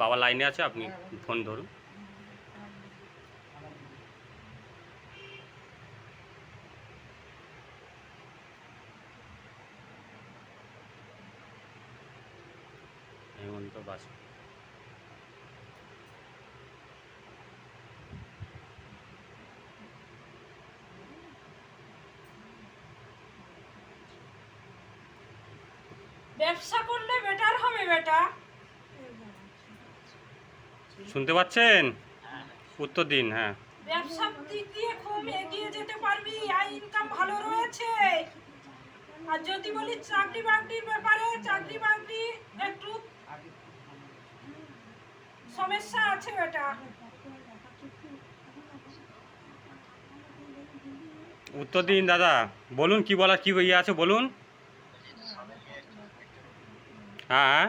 বাবা লাইনে আছে আপনি ফোন ধরুন। হেমন্ত বাস। ব্যবসা করলে বেটার হবে বেটা। শুনতে পাচ্ছেন? উত্তর দিন হ্যাঁ। ব্যবসার দিক দিয়ে খুব এগিয়ে যেতে পারবি আর ইনকাম ভালো রয়েছে। আর যদি বলি চাকরি বাকরির ব্যাপারে চাকরি বাকরি একটু সমস্যা আছে বেটা উত্তর দিন দাদা। বলুন কি বলার কি ইয়ে আছে বলুন। হ্যাঁ।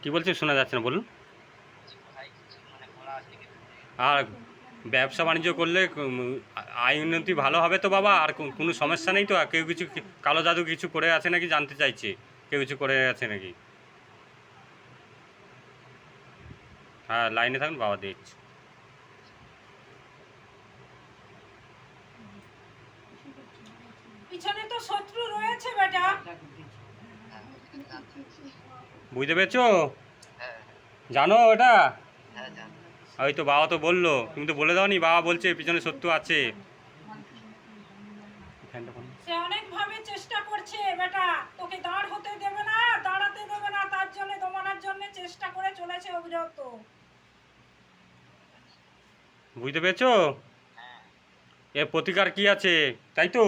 কি বলছেন শোনা যাচ্ছে না বলুন। আর ব্যবসা বাণিজ্য করলে আয় উন্নতি ভালো হবে তো বাবা আর কোনো সমস্যা নেই তো? আর কেউ কিছু কালো জাদু কিছু করে আছে নাকি জানতে চাইছে? কেউ কিছু করে আছে নাকি? হ্যাঁ লাইনে থাকুন বাবা দেখছি। পিছনে তো শত্রু রয়েছে বেটা। বুঝতে পেরেছ? জানো ওটা? ওই তো বাবা তো বলল তুমি তো বলে দাওনি বাবা বলছে পিছনে সত্য আছে। ফ্যানটা সে অনেক ভাবে চেষ্টা করছে বেটা। তোকে দাঁড় হতে দেবে না দাঁড়াতে দেবে না তার জন্য দমানোর জন্য চেষ্টা করে চলেছে বুঝতে পেরেছ? এর প্রতিকার কি আছে তাই তো?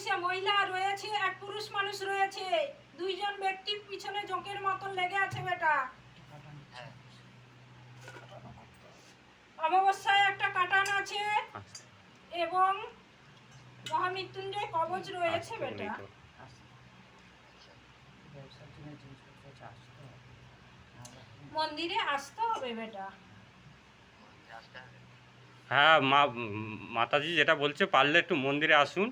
আদবৈশা মহিলা রয়েছে, এক পুরুষ মানুষ রয়েছে। দুইজন ব্যক্তি পিছনে জোঁকের মতন লেগে আছে বেটা। অমাবস্যায় একটা কাটান আছে এবং মহামৃত্যুঞ্জয় কবচ রয়েছে বেটা। মন্দিরে আসতে হবে বেটা। হ্যাঁ মা, মাতাজি যেটা বলছে, পারলে একটু মন্দিরে আসুন।